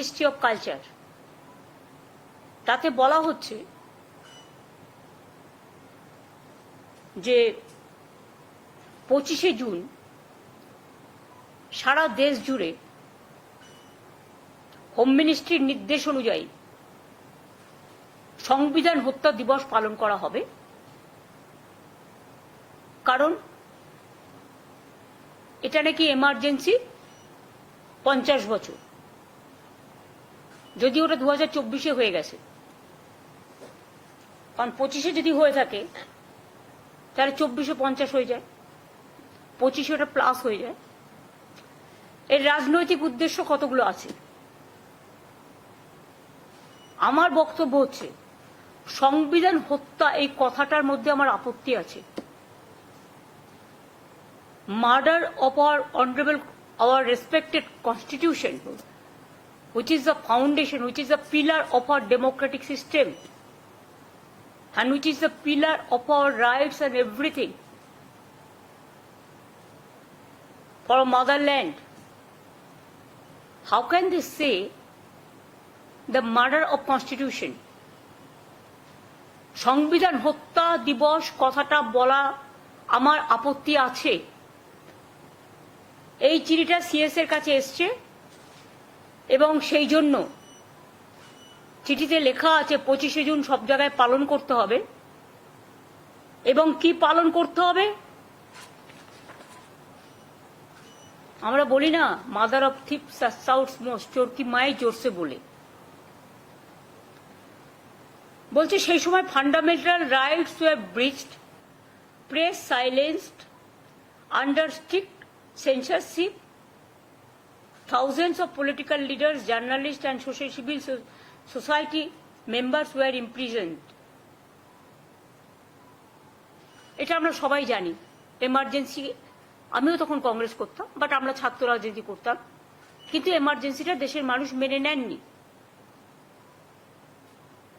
Ministry of culture তাতে বলা হচ্ছে যে পঁচিশে জুন সারা দেশ জুড়ে হোম মিনিস্ট্রির নির্দেশ অনুযায়ী সংবিধান হত্যা দিবস পালন করা হবে। কারণ এটা নাকি এমার্জেন্সি পঞ্চাশ বছর। যদি ওটা দু হাজার চব্বিশে হয়ে গেছে কারণ পঁচিশে যদি হয়ে থাকে তাহলে চব্বিশে পঞ্চাশ হয়ে যায় পঁচিশে ওটা প্লাস হয়ে যায়। এর রাজনৈতিক উদ্দেশ্য কতগুলো আছে? আমার বক্তব্য হচ্ছে সংবিধান হত্যা এই কথাটার মধ্যে আমার আপত্তি আছে। Murder of our honorable, our respected constitution, which is the foundation, which is the pillar of our democratic system, and which is the pillar of our rights and everything for our motherland. How can they say the murder of constitution? সংবিধান হত্যা দিবস কথাটা বলা আমার আপত্তি আছে এই চিঠিটা সিএস এর কাছে এসছে এবং সেই জন্য চিঠিতে লেখা আছে, পঁচিশে জুন সব জায়গায় পালন করতে হবে এবং কি পালন করতে হবে আমরা বলি না mother of thief shouts most চোরকি মায়ে জোরসে বলে বলছে, সেই সময় fundamental rights were breached press silenced under strict censorship. Thousands of political leaders, journalists, and social civil so- society members were imprisoned. এটা আমরা সবাই জানি। এমার্জেন্সি আমিও তখন কংগ্রেস করতাম বাট আমরা ছাত্র রাজনীতি করতাম। কিন্তু এমার্জেন্সিটা দেশের মানুষ মেনে নেননি।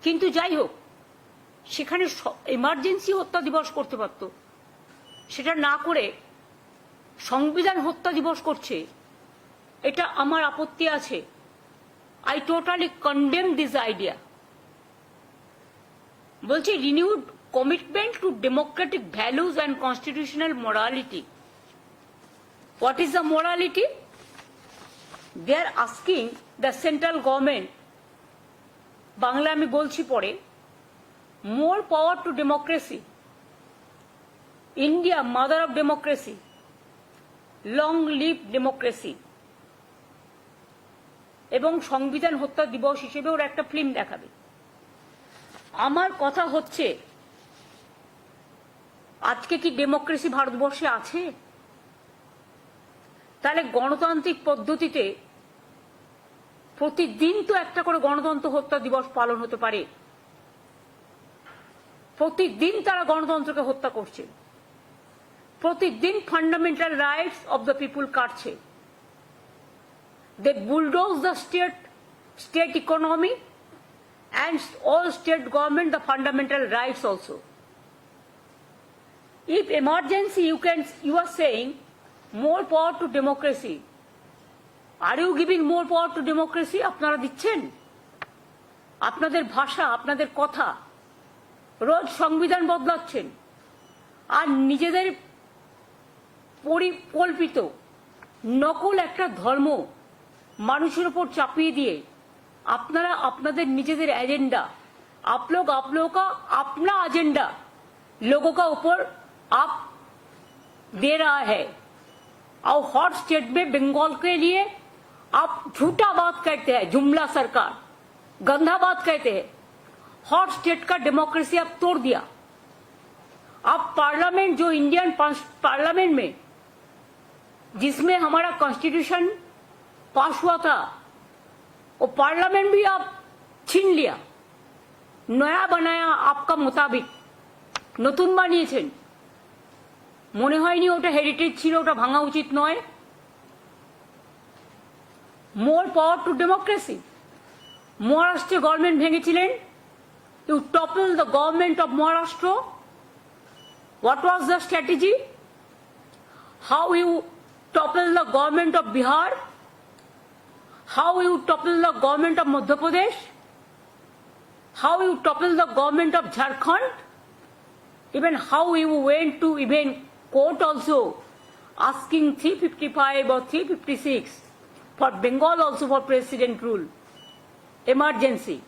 কিন্তু যাই হোক সেখানে এমার্জেন্সি হত্যা দিবস করতে পারত। সেটা না করে সংবিধান হত্যা দিবস করছে এটা আমার আপত্তি আছে। I totally condemn this idea বলছি renewed commitment to democratic values and constitutional morality what is the morality they are asking the central government Bangla আমি বলছি পরে more power to democracy India mother of democracy long live democracy এবং সংবিধান হত্যা দিবস হিসেবে ওরা একটা ফিল্ম দেখাবে। আমার কথা হচ্ছে, আজকে কি ডেমোক্রেসি ভারতবর্ষে আছে? তাহলে গণতান্ত্রিক পদ্ধতিতে প্রতিদিন তো একটা করে গণতন্ত্র হত্যা দিবস পালন হতে পারে। প্রতিদিন তারা গণতন্ত্রকে হত্যা করছে। প্রতিদিন fundamental rights of the people কাটছে। They bulldoze the state state economy and all state government the fundamental rights also. If emergency you can you are saying more power to democracy. Are you giving more power to democracy? আপনারা দিচ্ছেন আপনাদের ভাষা আপনাদের কথা রোজ সংবিধান বদলাচ্ছেন আর নিজেদের পরিকল্পিত নকল একটা ধর্ম মানুষের উপর চাপিয়ে দিয়ে আপনারা আপনাদের নিজেদের एजेंडा आप लोग आप लोगों का अपना एजेंडा लोगों का ऊपर आप दे रहा है और हॉट स्टेट में बंगाल के लिए आप झूठा बात कहते हैं जुमला सरकार गंदा बात कहते हैं हॉट स्टेट का डेमोक्रेसी आप तोड़ दिया आप पार्लियामेंट जो इंडियन पार्लियामेंट में जिसमें हमारा कॉन्स्टिट्यूशन पास हुआ था वो पार्लियामेंट भी आप छीन लिया नया बनाया आपका मुताबिक নতুন বানিয়েছেন মনে হয়নি ওটা হেরিটেজ ছিল ওটা ভাঙা উচিত নয় মোর পাওয়ার টু ডেমোক্রেসি মহারাষ্ট্রে government ভেঙেছিলেন you topple the government of Maharashtra what was the strategy how you topple the government of Bihar how you topple the government of Madhya Pradesh, how you topple the government of Jharkhand, even how you went to even court also asking 355 or 356 for Bengal also for president rule, emergency.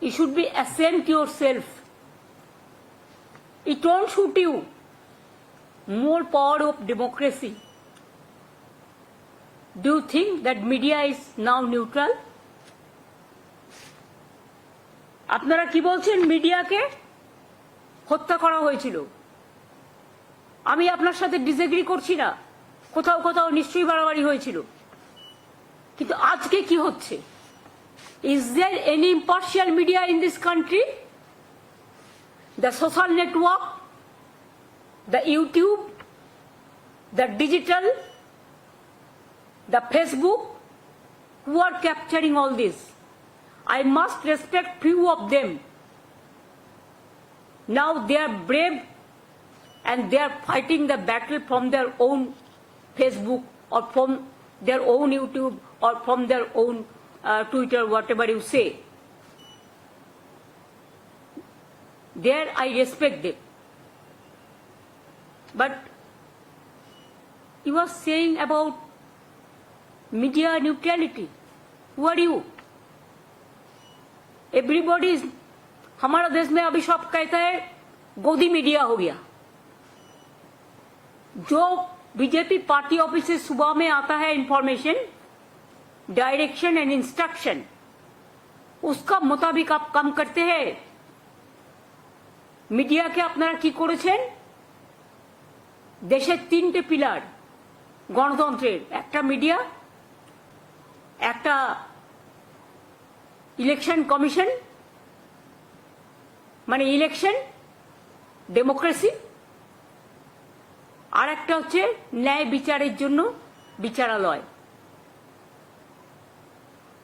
You should be ashamed yourself. It won't shoot you. More power of democracy. Do you think that media is now neutral? আপনারা কি বলছেন মিডিয়াকে হত্যা করা হয়েছিল? আমি আপনার সাথে ডিসএগ্রি করছি না। কোথাও কোথাও নিশ্চয়ই বাড়াবাড়ি হয়েছিল। কিন্তু আজকে কি হচ্ছে? Is there any impartial media in this country the social network the YouTube the digital the Facebook who are capturing all this. I must respect few of them. Now they are brave and they are fighting the battle from their own Facebook or from their own YouTube or from their own uh, Twitter, whatever you say. There I respect them. But you are saying about media neutrality. Who are you? Everybody is हमारा देश में अभी सब कहता है गोदी media हो गया जो बीजेपी पार्टी ऑफिस से सुबह में आता है इंफॉर्मेशन डायरेक्शन एंड इंस्ट्रक्शन उसका मुताबिक आप काम करते हैं মিডিয়াকে আপনারা কি করেছেন দেশের তিনটে পিলার গণতন্ত্রের একটা মিডিয়া একটা ইলেকশন কমিশন মানে ইলেকশন ডেমোক্রেসি আর একটা হচ্ছে ন্যায় বিচারের জন্য বিচারালয়।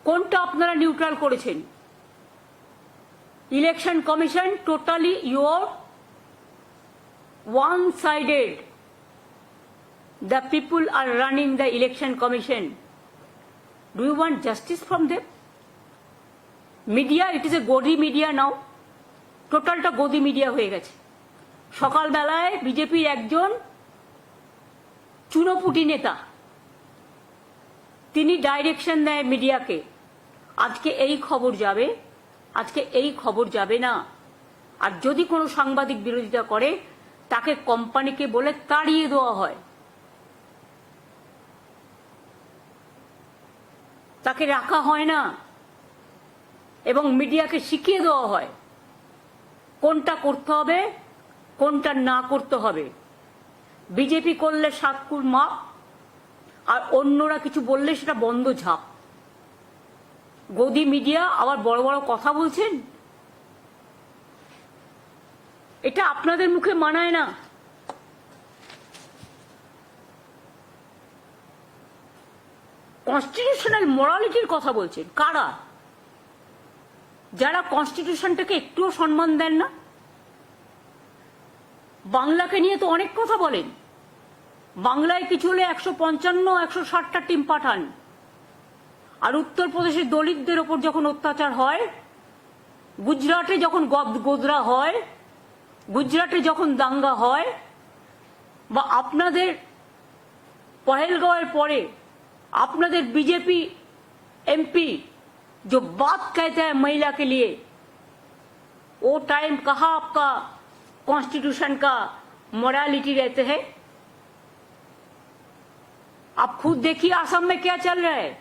কোনটা আপনারা নিউট্রাল করেছেন? Election commission totally your one sided the people are running the election commission do you want justice from them media it is a godi media now টোটালটা গদি মিডিয়া হয়ে গেছে। সকালবেলায় বিজেপির একজন চুনোপুটি নেতা, তিনি ডাইরেকশন দেয় মিডিয়াকে আজকে এই খবর যাবে, আজকে এই খবর যাবে না। আর যদি কোনো সাংবাদিক বিরোধিতা করে, তাকে কোম্পানিকে বলে তাড়িয়ে দেওয়া হয়। তাকে রাখা হয় না। এবং মিডিয়াকে শিখিয়ে দেওয়া হয় কোনটা করতে হবে, কোনটা না করতে হবে। বিজেপি করলে সাতকুর মাপ, আর অন্যরা কিছু বললে সেটা বন্ধ ঝাপ। গদি মিডিয়া আবার বড় বড় কথা বলছেন? এটা আপনাদের মুখে মানায় না। কনস্টিটিউশনাল মোরালিটির কথা বলছেন। কারা? যারা কনস্টিটিউশনটাকে একটুও সম্মান দেন না? বাংলাকে নিয়ে তো অনেক কথা বলেন। বাংলায় কিছু হলে একশো পঞ্চান্ন, একশো ষাটটা টিম পাঠান। আর উত্তরপ্রদেশের দলিতদের ওপর যখন অত্যাচার হয়, গুজরাটে যখন গোদরা হয়, গুজরাটে যখন দাঙ্গা হয়, বা আপনাদের পহেলগাঁওয়ের পরে আপনাদের बीजेपी एमपी जो बात कहता है महिला के लिए वो टाइम कहा आपका कॉन्स्टिट्यूशन का मोरालिटी रहते हैं आप खुद देखिए असम में क्या चल रहा है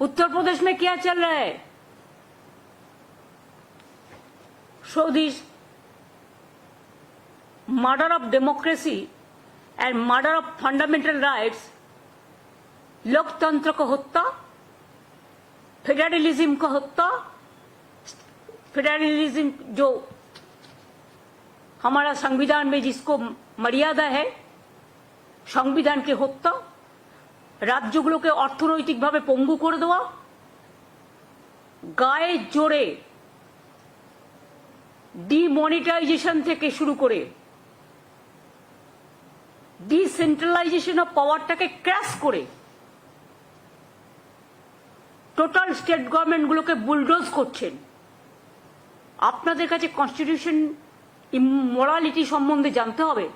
उत्तर प्रदेश में क्या चल रहा है so this murder of democracy and murder of fundamental rights लोकतंत्र को हत्या फेडरलिज्म को हत्या फेडरलिज्म जो हमारा संविधान में जिसको मर्यादा है সংবিধানকে হত্যা রাজ্যগুলোকে অর্থনৈতিকভাবে পঙ্গু করে দেওয়া গায়ে জোরে ডিমনিটাইজেশন থেকে শুরু করে ডিসেন্ট্রালাইজেশন অফ পাওয়ারটাকে ক্র্যাশ করে টোটাল স্টেট গভর্নমেন্টগুলোকে বুলডোজ করছেন আপনাদের কাছে কনস্টিটিউশন মোরালিটি সম্বন্ধে জানতে হবে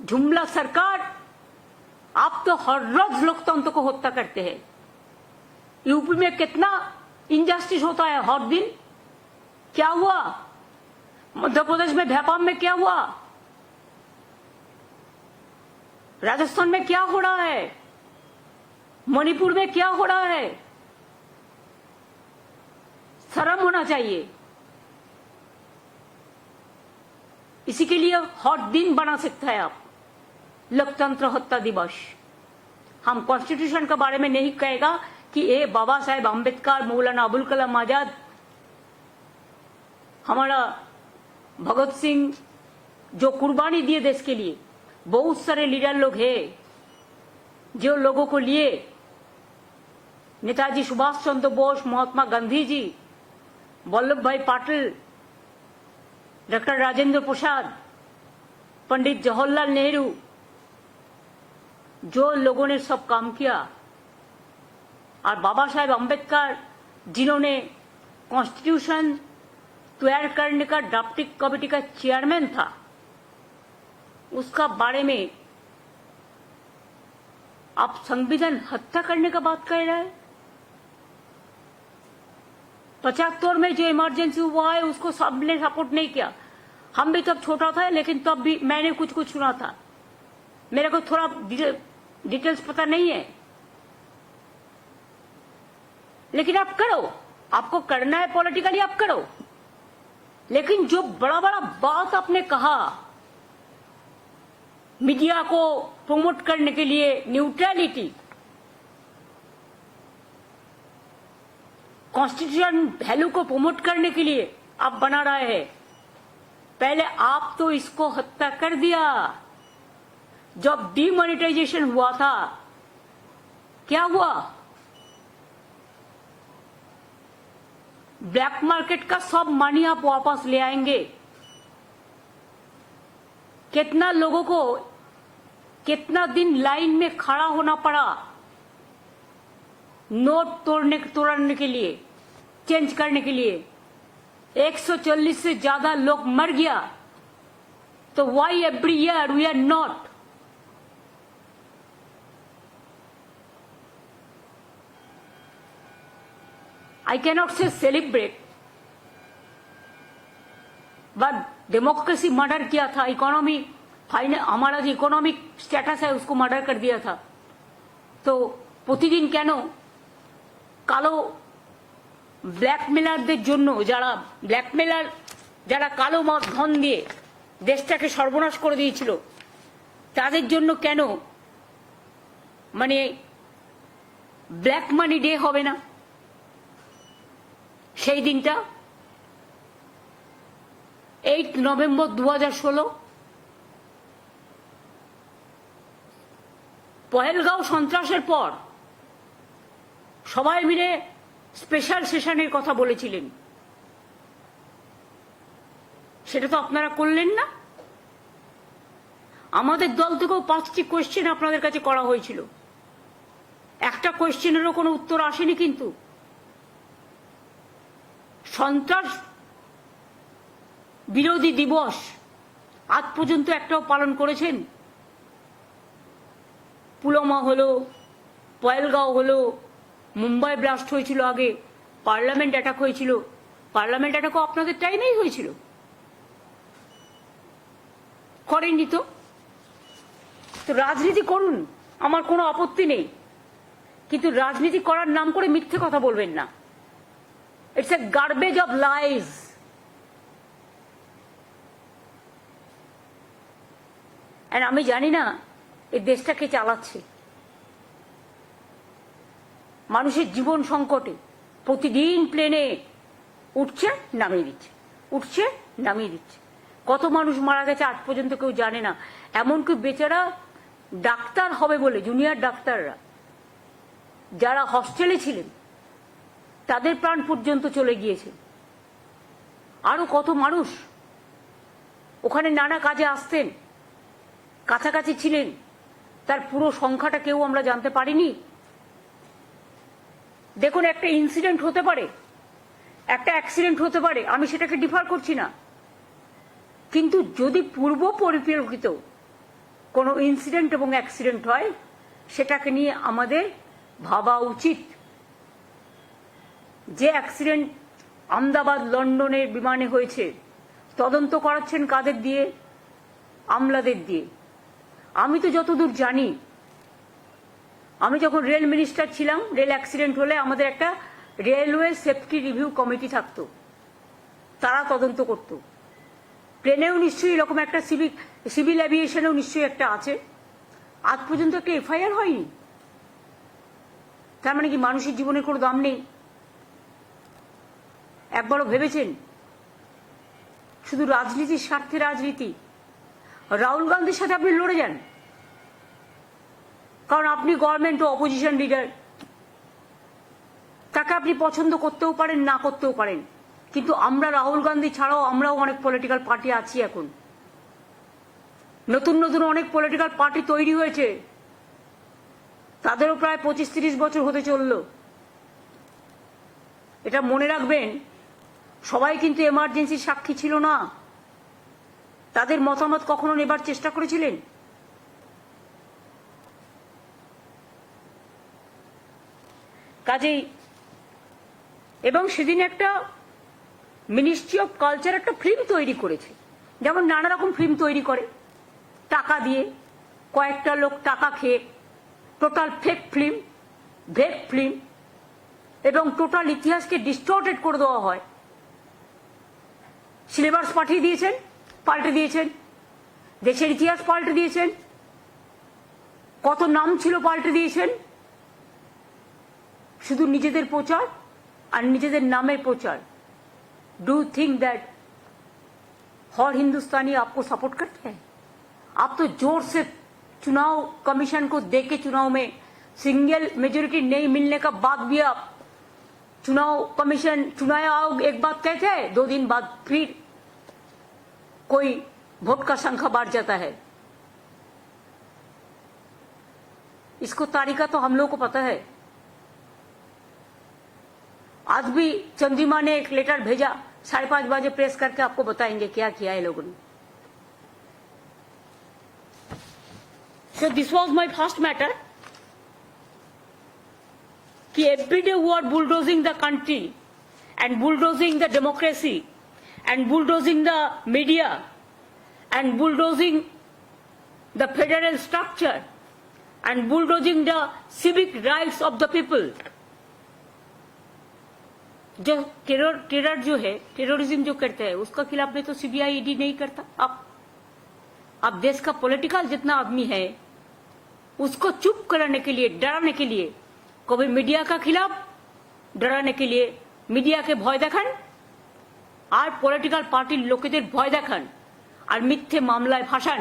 जुमला सरकार आप तो हर रोज लोकतंत्र को हत्या करते हैं यूपी में कितना इनजस्टिस होता है हर दिन क्या हुआ मध्य प्रदेश में भैपाम में क्या हुआ राजस्थान में क्या हो रहा है मणिपुर में क्या हो रहा है? शर्म होना चाहिए। इसी के लिए हर दिन बना सकता है आप। लोकतंत्र हत्या दिवस। हम कॉन्स्टिट्यूशन के बारे में नहीं कहेगा कि ये बाबा साहेब अंबेडकर मौलाना अबुल कलाम आज़ाद, हमारा भगत सिंह जो कुर्बानी दिए देश के लिए, बहुत सारे लीडर लोग हैं, जो लोगों को लिए नेताजी सुभाष चंद्र बोस, महात्मा गांधी जी वल्लभ भाई पाटिल, डॉक्टर राजेंद्र प्रसाद, पंडित जवाहरलाल नेहरू, जो लोगों ने सब काम किया, और बाबा साहेब अंबेडकर जिन्होंने कॉन्स्टिट्यूशन तैयार करने का ड्राफ्टिंग कमेटी का चेयरमैन था, उसका बारे में आप संविधान हत्या करने का बात कर रहे हैं? पचहत्तर में जो इमरजेंसी हुआ है, उसको सबने सपोर्ट नहीं किया। हम भी तब छोटा था, लेकिन तब भी मैंने कुछ कुछ सुना था। मेरे को थोड़ा डिटेल्स पता नहीं है। लेकिन आप करो। आपको करना है पॉलिटिकली आप करो। लेकिन जो बड़ा बड़ा बात आपने कहा मीडिया को प्रमोट करने के लिए न्यूट्रलिटी कॉन्स्टिट्यूशन वैल्यू को प्रमोट करने के लिए आप बना रहे हैं। पहले आप तो इसको हत्या कर दिया। जब डिमोनिटाइजेशन हुआ था, क्या हुआ? ब्लैक मार्केट का सब मनी आप वापस ले आएँगे। कितना लोगों को, कितना दिन लाइन में खड़ा होना पड़ा। नोट तोड़ने तोड़ने के लिए। चेंज करने के लिए। 140 से ज़्यादा लोग मर गया। तो why every year we are not I cannot say celebrate but democracy murder किया था इकोनॉमी फाइनल हमारा जो इकोनॉमिक स्टेटस है, उसको मर्डर कर दिया था। तो प्रतिदिन कैनो, कालो ব্ল্যাকমেলারদের জন্য যারা ব্ল্যাকমেলার, যারা কালো মদ ধন দিয়ে দেশটাকে সর্বনাশ করে দিয়েছিল, তাদের জন্য কেন মানে ব্ল্যাক মানি ডে হবে না? সেই দিনটা এইট নভেম্বর দু হাজার ষোলো, পহেলগাঁও সন্ত্রাসের পর সবাই মিলে স্পেশাল সেশনের কথা বলেছিলেন। সেটা তো আপনারা করলেন না? আমাদের দল থেকেও পাঁচটি কোয়েশ্চেন আপনাদের কাছে করা হয়েছিল। একটা কোয়েশ্চেনেরও কোনো উত্তর আসেনি কিন্তু। সন্ত্রাস বিরোধী দিবস আজ পর্যন্ত একটাও পালন করেছেন। পুলমা হলো পয়েলগাঁও হলো মুম্বাই ব্লাস্ট হয়েছিল আগে, পার্লামেন্ট অ্যাটাক হয়েছিল। পার্লামেন্ট অ্যাটাকও আপনাদের টাইমেই হয়েছিল। করেননি তো? তো রাজনীতি করুন, আমার কোনো আপত্তি নেই। কিন্তু রাজনীতি করার নাম করে মিথ্যে কথা বলবেন না। It's a garbage of lies আমি জানি না, এই দেশটাকে চালাচ্ছে। মানুষের জীবন সংকটে প্রতিদিন প্লেনে উঠছে, নামিয়ে দিচ্ছে, উঠছে, নামিয়ে দিচ্ছে। কত মানুষ মারা গেছে আজ পর্যন্ত কেউ জানে না। এমনকি বেচারা ডাক্তার হবে বলে জুনিয়র ডাক্তাররা, যারা হস্টেলে ছিলেন, তাদের প্রাণ পর্যন্ত চলে গিয়েছে। আরও কত মানুষ ওখানে নানা কাজে আসতেন, কাছাকাছি ছিলেন, তার পুরো সংখ্যাটা কেউ আমরা জানতে পারিনি। দেখুন, একটা ইনসিডেন্ট হতে পারে। একটা অ্যাক্সিডেন্ট হতে পারে, আমি সেটাকে ডিফার করছি না। কিন্তু যদি পূর্ব পরিপ্রেক্ষিত কোনো ইনসিডেন্ট এবং অ্যাক্সিডেন্ট হয়, সেটাকে নিয়ে আমাদের ভাবা উচিত। যে অ্যাক্সিডেন্ট আমদাবাদ, লন্ডনের বিমানে হয়েছে, তদন্ত করাচ্ছেন কাদের দিয়ে? আমলাদের দিয়ে। আমি তো যতদূর জানি আমি যখন রেল মিনিস্টার ছিলাম, রেল অ্যাক্সিডেন্ট হলে আমাদের একটা রেলওয়ে সেফটি রিভিউ কমিটি থাকতো। তারা তদন্ত করতো। প্লেনেও নিশ্চয়ই এরকম একটা সিভিক, সিভিল অ্যাভিয়েশনেও নিশ্চয়ই একটা আছে। আজ পর্যন্ত একটা এফআইআর হয়নি। তার মানে কি মানুষের জীবনের কোনো দাম নেই? একবারও ভেবেছেন? শুধু রাজনীতির স্বার্থে রাজনীতি। রাহুল গান্ধীর সাথে আপনি লড়ে যান। কারণ আপনি গভর্নমেন্ট ও অপোজিশন লিডার তাকে আপনি পছন্দ করতেও পারেন, না করতেও পারেন। কিন্তু আমরা রাহুল গান্ধী ছাড়াও আমরাও অনেক পলিটিক্যাল পার্টি আছি এখন। নতুন নতুন অনেক পলিটিক্যাল পার্টি তৈরি হয়েছে। তাদেরও প্রায় পঁচিশ তিরিশ বছর হতে চলল। এটা মনে রাখবেন, সবাই কিন্তু এমার্জেন্সির সাক্ষী ছিল না। তাদের মতামত কখনো নেবার চেষ্টা করেছিলেন? কাজেই। এবং সেদিন একটা মিনিস্ট্রি অফ কালচার একটা ফিল্ম তৈরি করেছে। যেমন নানা রকম ফিল্ম তৈরি করে। টাকা দিয়ে। কয়েকটা লোক টাকা খেয়ে। টোটাল ফেক ফিল্ম ভেক ফিল্ম এবং টোটাল ইতিহাসকে ডিস্টর্টেড করে দেওয়া হয়। সিলেবাস পাঠিয়ে দিয়েছেন, পাল্টে দিয়েছেন। দেশের ইতিহাস পাল্টে দিয়েছেন। কত নাম ছিল পাল্টে দিয়েছেন। শুধু নিজেদের প্রচার আর নিজেদের নামের প্রচার डू थिंक दैट हर हिंदुस्तानी आपको सपोर्ट करते हैं आप तो जोर से चुनाव कमीशन को दे के चुनाव में सिंगल मेजोरिटी नहीं मिलने का बाद भी आप चुनाव कमीशन चुनाव आयोग एक बात कहते हैं दो दिन बाद फिर कोई वोट का संख्या बढ़ जाता है इसको तारीखा तो हम लोग को पता है आज भी चंद्रिमा ने एक लेटर भेजा साढ़े पाँच बजे प्रेस करके आपको बताएँगे क्या किया है लोगों ने so this was my first matter कि एवरी डे वो are bulldozing the country and bulldozing the democracy and bulldozing the media and bulldozing the federal structure and bulldozing the civic rights of the people. जो terror terror जो है terrorism जो करते हैं उसका खिलाफ में तो सीबीआई ईडी नहीं करता अब अब देश का पॉलिटिकल जितना आदमी है उसको चुप कराने के लिए डराने के लिए कभी मीडिया का खिलाफ डराने के लिए মিডিয়াকে ভয় দেখান আর পলিটিক্যাল পার্টির লোকেদের ভয় দেখান আর মিথ্যে মামলায় ফাঁসান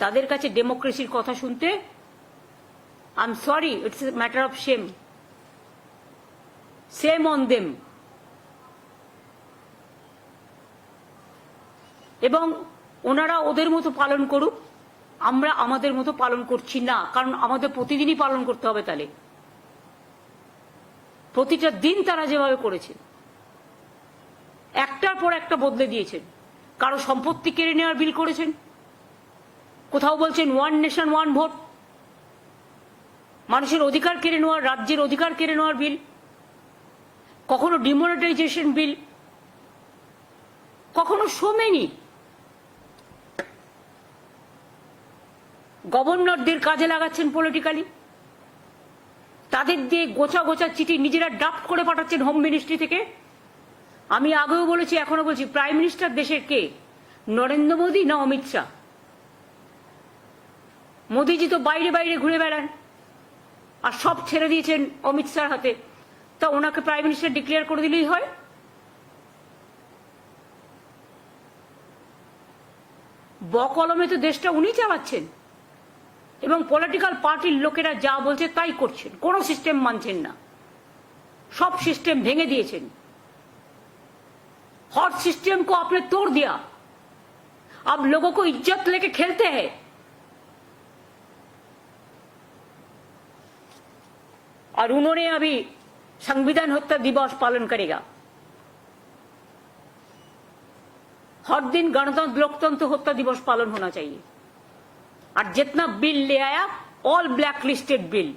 তাদের কাছে ডেমোক্রেসির কথা শুনতে I am sorry it's a matter of shame same on them এবং ওনারা ওদের মতো পালন করুক, আমরা আমাদের মতো পালন করছি না, কারণ আমাদের প্রতিদিনই পালন করতে হবে তাহলে। প্রতিটা দিন তারা যেভাবে করেছে। একটার পর একটা বদলে দিয়েছেন। কারও সম্পত্তি কেড়ে নেওয়ার বিল করেছেন। কোথাও বলছেন ওয়ান নেশন ওয়ান ভোট মানুষের অধিকার কেড়ে নেওয়ার, রাজ্যের অধিকার কেড়ে নেওয়ার বিল। কখনো ডিমনিটাইজেশন বিল কখনো সোমেনি গভর্নরদের কাজে লাগাচ্ছেন পলিটিক্যালি তাদের দিয়ে গোছা গোছা চিঠি নিজেরা ড্রাফট করে পাঠাচ্ছেন হোম মিনিস্ট্রি থেকে। আমি আগেও বলেছি এখনও বলছি প্রাইম মিনিস্টার দেশের কে? নরেন্দ্র মোদী না অমিত শাহ? মোদীজি তো বাইরে বাইরে ঘুরে বেড়ান, আর সব ছেড়ে দিয়েছেন অমিত শাহর হাতে। তা ওনাকে প্রাইম মিনিস্টার ডিক্লেয়ার করে দিলেই হয় বকলমে তো দেশটা উনি চালাচ্ছেন এবং পলিটিক্যাল পার্টির লোকেরা যা বলছে তাই করছেন কোনো সিস্টেম মানছেন না সব सिस्टम भेंगे दिए हर सिस्टम को आपने तोड़ दिया अब लोगों को इज्जत लेके खेलते हैं और उन्होंने अभी संविधान हत्या दिवस पालन करेगा। हर दिन गणतंत्र, लोकतंत्र हत्या दिवस पालन होना चाहिए। और जितना बिल ले आया ऑल ब्लैक लिस्टेड बिल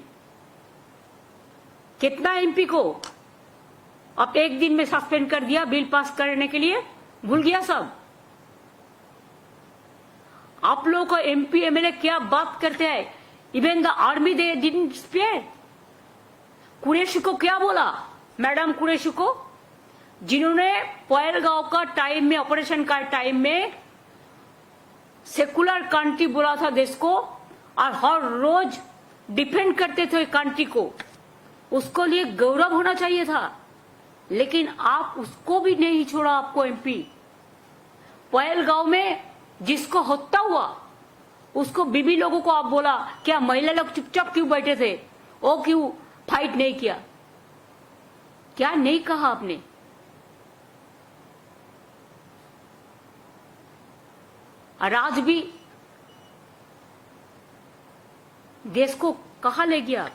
कितना एमपी को अब एक दिन में सस्पेंड कर दिया बिल पास करने के लिए, भूल गया सब। आप लोगों को एमपी, एमएलए क्या बात करते हैं? Even the army they didn't spare Qureshi को क्या बोला? मैडम कुरेशी को जिन्होंने पोयलगांव का टाइम में ऑपरेशन का टाइम में सेकुलर कंट्री बोला था देश को, और हर रोज डिफेंड करते थे कंट्री को, उसको लिए गौरव होना चाहिए था। लेकिन आप उसको भी नहीं छोड़ा आपको एमपी पोयलगांव में जिसको हत्या हुआ, उसको बीबी लोगों को आप बोला, क्या महिला लोग चुपचाप क्यों बैठे थे? वो क्यों फाइट नहीं किया। क्या नहीं कहा आपने? और आज भी देश को कहा ले गया